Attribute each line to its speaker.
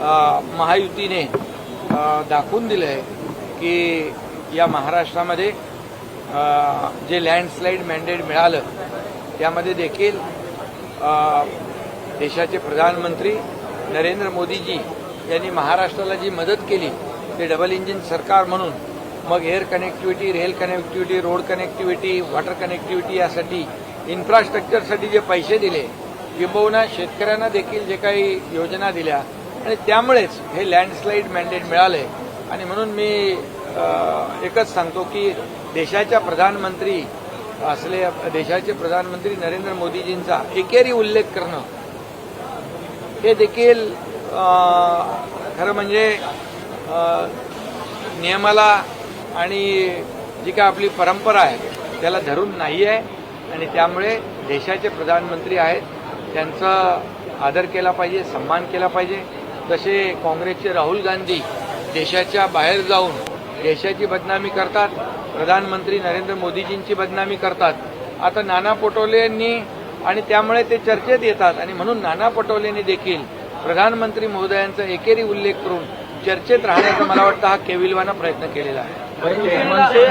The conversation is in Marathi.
Speaker 1: महायुतीने दाखवून दिलं आहे की या महाराष्ट्रामध्ये जे लँडस्लाईड मॅन्डेट मिळालं त्यामध्ये देखील देशाचे प्रधानमंत्री नरेंद्र मोदीजी यांनी महाराष्ट्राला जी मदत केली ते डबल इंजिन सरकार म्हणून मग air connectivity rail connectivity road connectivity water connectivity यासाठी इन्फ्रास्ट्रक्चरसाठी जे पैसे दिले किंबहुना शेतकऱ्यांना देखील जे काही योजना दिल्या आणि त्यामुळेच हे लँडस्लाईड मॅन्डेट मिळाले. आणि म्हणून मी एकच सांगतो की देशाच्या प्रधानमंत्री असले देशाचे प्रधानमंत्री नरेंद्र मोदीजींचा एकेरी उल्लेख करणं हे देखील खरं म्हणजे नियमाला आणि जी काय आपली परंपरा आहे त्याला धरून नाही आहे. आणि त्यामुळे देशाचे प्रधानमंत्री आहेत त्यांचा आदर केला पाहिजे सन्मान केला पाहिजे. जसे काँग्रेसचे राहुल गांधी देशाच्या बाहेर जाऊन देशाची बदनामी करतात प्रधानमंत्री नरेंद्र मोदीजींची बदनामी करतात. आता नाना पटोले यांनी आणि त्यामुळे ते चर्चेत येतात आणि म्हणून नाना पटोलेंनी देखील प्रधानमंत्री महोदयांचा एकेरी उल्लेख करून चर्चेत राहण्याचा मला वाटतं हा केविलवाना प्रयत्न केलेला आहे.
Speaker 2: म्हणजे